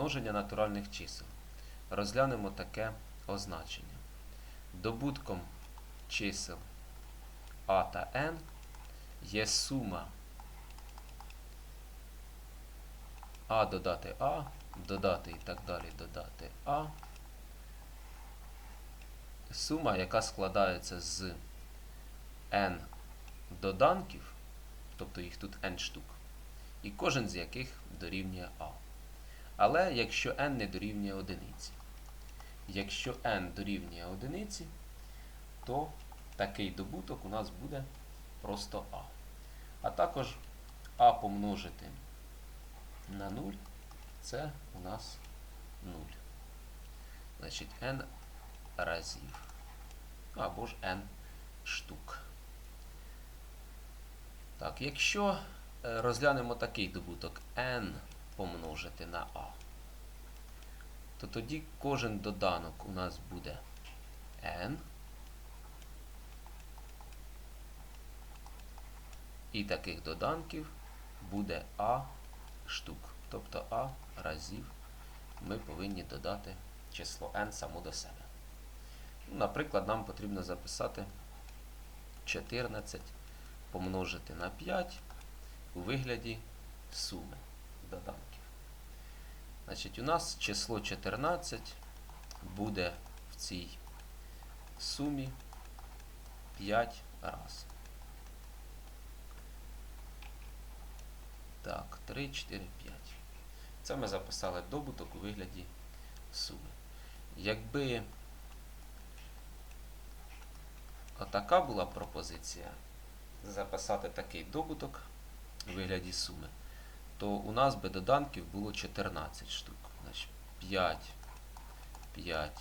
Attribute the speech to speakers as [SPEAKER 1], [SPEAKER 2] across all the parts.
[SPEAKER 1] множення натуральних чисел. Розглянемо таке означення. Добутком чисел А та N є сума А додати А, додати і так далі додати А. Сума, яка складається з n доданків, тобто їх тут n штук, і кожен з яких дорівнює А. Але якщо n не дорівнює одиниці. Якщо n дорівнює одиниці, то такий добуток у нас буде просто А. А також А помножити на 0 це у нас 0. Значить n разів. Або ж n штук. Так, якщо е, розглянемо такий добуток n помножити на a, то тоді кожен доданок у нас буде n. І таких доданків буде a штук. Тобто a разів ми повинні додати число n само до себе. Ну, Наприклад, нам потрібно записати 14 помножити на 5 у вигляді суми доданків. Значить, у нас число 14 буде в цій сумі 5 раз. Так, 3, 4, 5. Це ми записали добуток у вигляді суми. Якби отака була пропозиція записати такий добуток у вигляді суми, то у нас би доданків було 14 штук. Значить, 5, 5.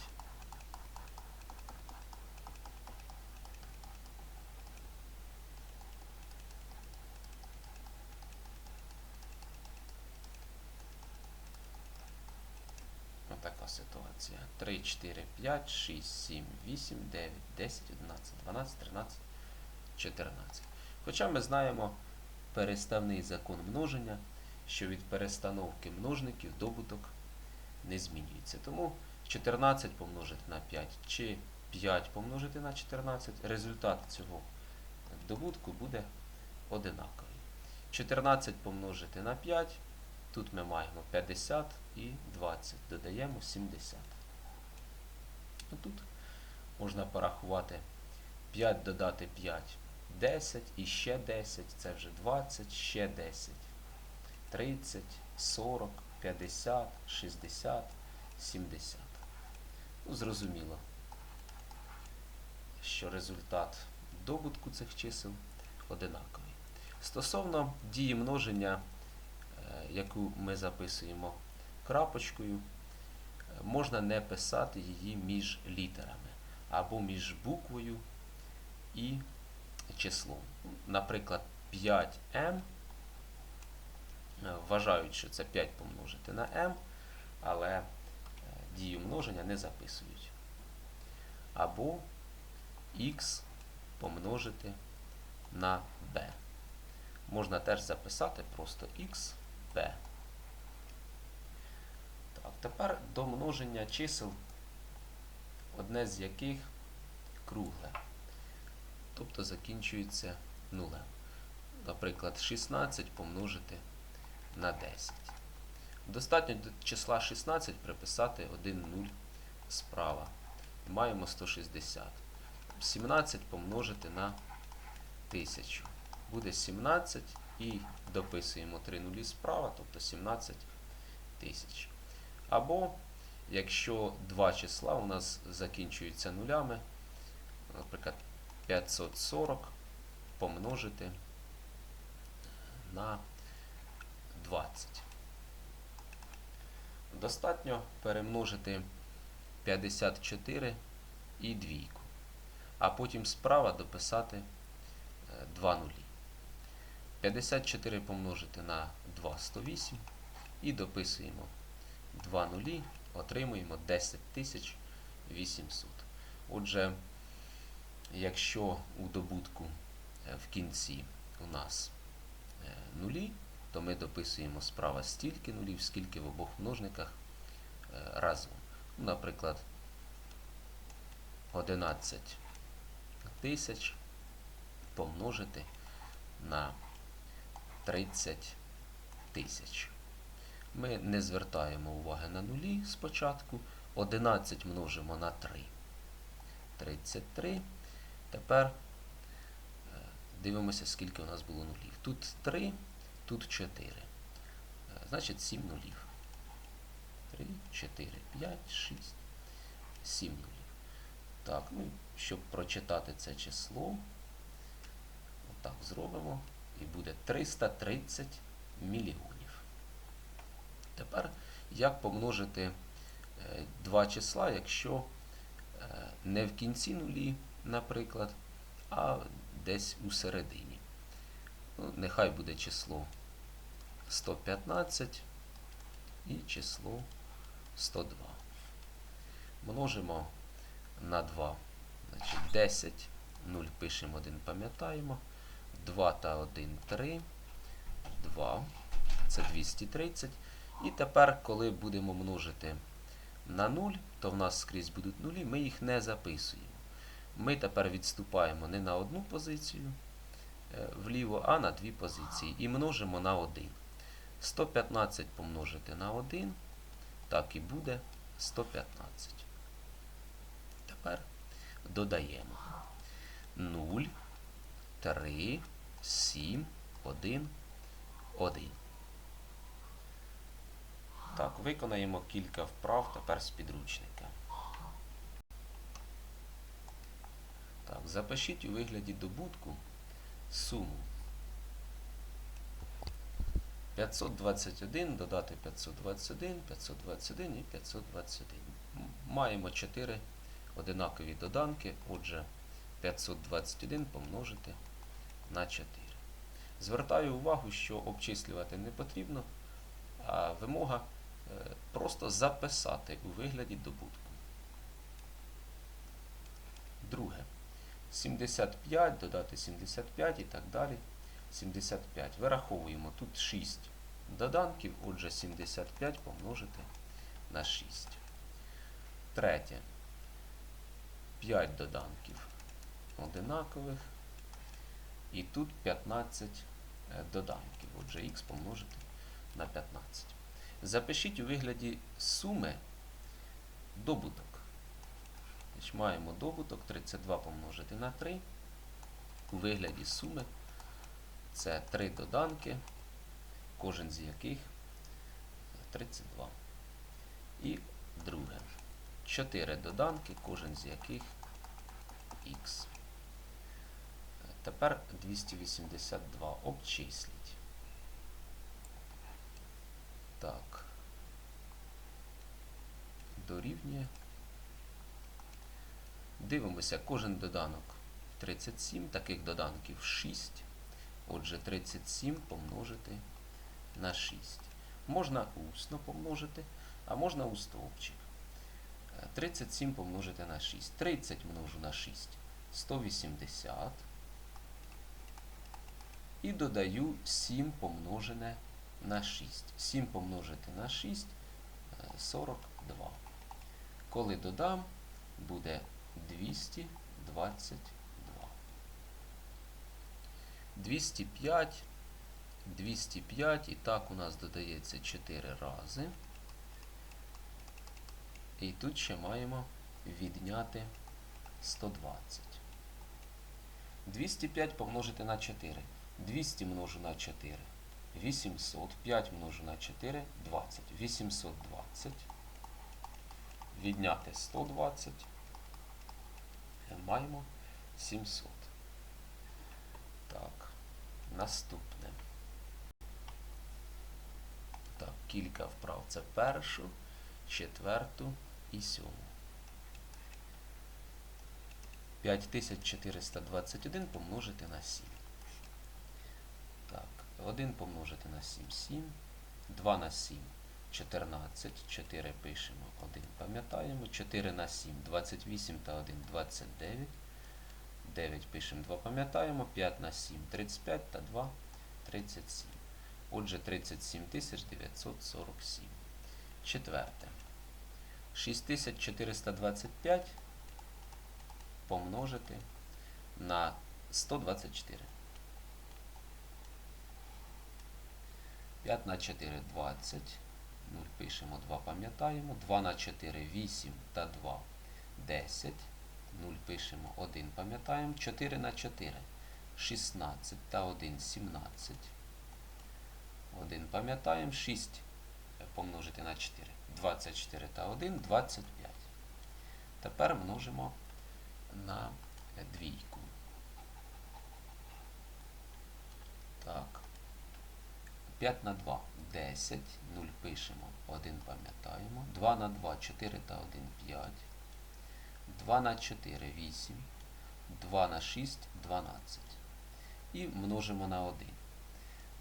[SPEAKER 1] Отака ситуація. 3, 4, 5, 6, 7, 8, 9, 10, 11, 12, 13, 14. Хоча ми знаємо переставний закон множення, що від перестановки множників добуток не змінюється. Тому 14 помножити на 5 чи 5 помножити на 14, результат цього добутку буде одинаковий. 14 помножити на 5, тут ми маємо 50 і 20, додаємо 70. Ну, Тут можна порахувати 5 додати 5. 10 і ще 10, це вже 20, ще 10, 30, 40, 50, 60, 70. Ну, зрозуміло, що результат добутку цих чисел одинаковий. Стосовно дії множення, е, яку ми записуємо крапочкою, е, можна не писати її між літерами або між буквою і числом. Наприклад, 5m, е, вважають, що це 5 помножити на m, але е, дію множення не записують. Або x помножити на b. Можна теж записати просто xb. Так, тепер до множення чисел, одне з яких кругле тобто закінчується нулем. Наприклад, 16 помножити на 10. Достатньо до числа 16 приписати 1 0 справа. Маємо 160. 17 помножити на 1000. Буде 17 і дописуємо 3 нулі справа, тобто 17 тисяч. Або, якщо два числа у нас закінчуються нулями, наприклад, 540 помножити на 20. Достатньо перемножити 54 і двійку, а потім справа дописати 2 нулі. 54 помножити на 2 108 і дописуємо 2 нулі, отримуємо 10800. Отже, Якщо у добутку е, в кінці у нас е, нулі, то ми дописуємо справа стільки нулів, скільки в обох множниках е, разом. Ну, Наприклад, 11 тисяч помножити на 30 тисяч. Ми не звертаємо уваги на нулі спочатку. 11 множимо на 3. 33. Тепер е, дивимося, скільки у нас було нулів. Тут 3, тут 4. Е, Значить 7 нулів. 3, 4, 5, 6, 7 нулів. Так, ну, щоб прочитати це число, отак зробимо. І буде 330 мільйонів. Тепер як помножити е, два числа, якщо е, не в кінці нулі, наприклад, а десь у середині. Ну, нехай буде число 115 і число 102. Множимо на 2. Значить, 10, 0 пишемо 1, пам'ятаємо. 2 та 1 3. 2. Це 230. І тепер, коли будемо множити на 0, то в нас скрізь будуть нулі, ми їх не записуємо. Ми тепер відступаємо не на одну позицію е, вліво, а на дві позиції. І множимо на 1. 115 помножити на 1, так і буде 115. Тепер додаємо 0, 3, 7, 1, 1. Так, виконаємо кілька вправ тепер з підручника. Так, запишіть у вигляді добутку суму 521 додати 521, 521 і 521. Маємо 4 одинакові доданки, отже 521 помножити на 4. Звертаю увагу, що обчислювати не потрібно, а вимога е, просто записати у вигляді добутку. Друге. 75 додати 75 і так далі. 75. Вираховуємо тут 6 доданків, отже 75 помножити на 6. Третє. 5 доданків одинакових. І тут 15 е, доданків. Отже, х помножити на 15. Запишіть у вигляді суми добуток. Маємо добуток 32 помножити на 3. У вигляді суми це 3 доданки, кожен з яких 32. І друге. 4 доданки, кожен з яких х. Тепер 282 обчисліть. Так. Дорівнює. Дивимося, кожен доданок 37, таких доданків 6. Отже, 37 помножити на 6. Можна усно помножити, а можна у стовпчик. Е, 37 помножити на 6. 30 множу на 6. 180. І додаю 7 помножене на 6. 7 помножити на 6 е, 42. Коли додам, буде 222. 205, 205, і так у нас додається 4 рази. І тут ще маємо відняти 120. 205 помножити на 4. 200 множу на 4. 800. 5 множу на 4. 20. 820. Відняти 120. Маємо 700. Так, наступне. Так, кілька вправ. Це першу, четверту і сьому. 5421 помножити на 7. Так, 1 помножити на 7, 7. 2 на 7, 14. 4 пишемо, 1 пам'ятаємо. 4 на 7, 28 та 1, 29. 9 пишемо, 2 пам'ятаємо. 5 на 7, 35 та 2, 37. Отже, 37 947. Четверте. 6425 помножити на 124. 5 на 4 20. 0 пишемо, 2 пам'ятаємо. 2 на 4 8 та 2 10. 0 пишемо, 1 пам'ятаємо. 4 на 4 16 та 1 17. 1 пам'ятаємо. 6 помножити на 4. 24 та 1 25. Тепер множимо на двійку. Так. 5 на 2 10. 0 пишемо. 1 пам'ятаємо. 2 на 2 4 та 1 5. 2 на 4 8. 2 на 6 12. І множимо на 1.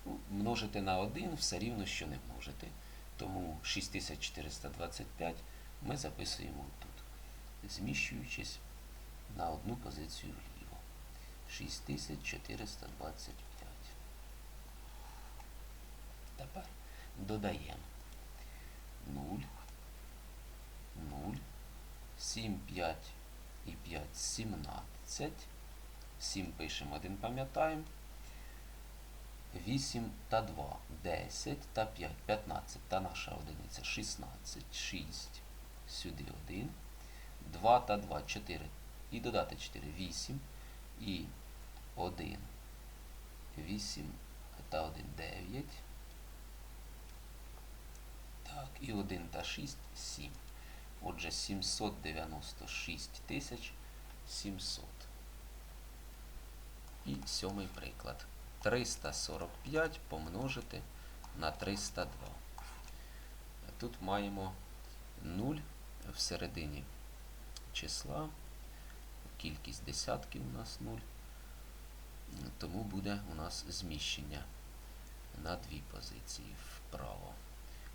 [SPEAKER 1] Ну, множити на 1 все рівно, що не множити. Тому 6425 ми записуємо тут, зміщуючись на одну позицію вліво. 6425. Тепер додаємо 0, 0, 7, 5 і 5, 17. 7 пишемо, 1 пам'ятаємо. 8 та 2, 10 та 5, 15 та наша одиниця 16, 6, сюди 1, 2 та 2, 4 і додати 4, 8 і 1, 8 та 1, 9, так, і 1 та 6, 7. Отже, 796 тисяч 700. І сьомий приклад. 345 помножити на 302. Тут маємо 0 всередині числа. Кількість десятків у нас 0. Тому буде у нас зміщення на дві позиції вправо.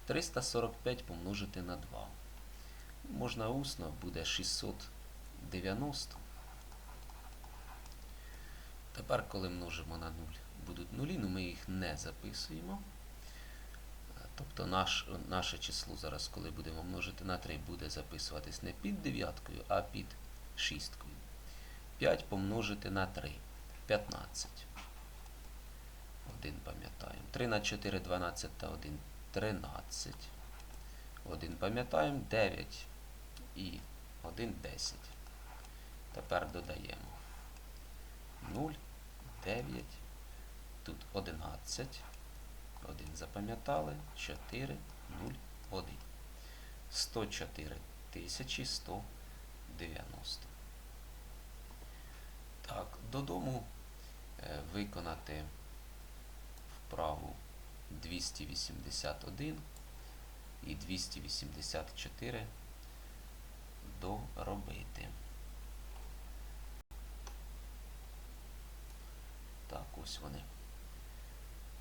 [SPEAKER 1] 345 помножити на 2. Можна усно, буде 690. Тепер, коли множимо на 0, будуть нулі, але ми їх не записуємо. Тобто наш, наше число зараз, коли будемо множити на 3, буде записуватись не під дев'яткою, а під шісткою. 5 помножити на 3. 15. 1 пам'ятаємо. 3 на 4, 12 та 1. 13. 1 пам'ятаємо. 9 і 1 10. Тепер додаємо 0, 9, тут 11, 1 запам'ятали, 4, 0, 1. 104 тисячі 190. Так, додому е, виконати вправу 281 і 284 доробити. Так, ось вони.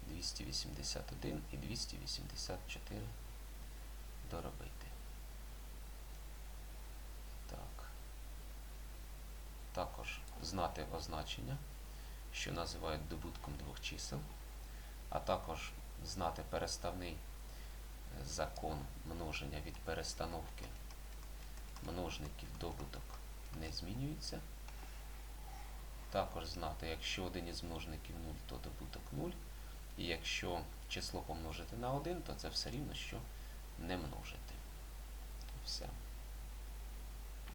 [SPEAKER 1] 281 і 284 доробити. Так. Також знати означення, що називають добутком двох чисел, а також знати переставний е, закон множення від перестановки множників добуток не змінюється. Також знати, якщо один із множників 0, то добуток 0. І якщо число помножити на 1, то це все рівно, що не множити. Все.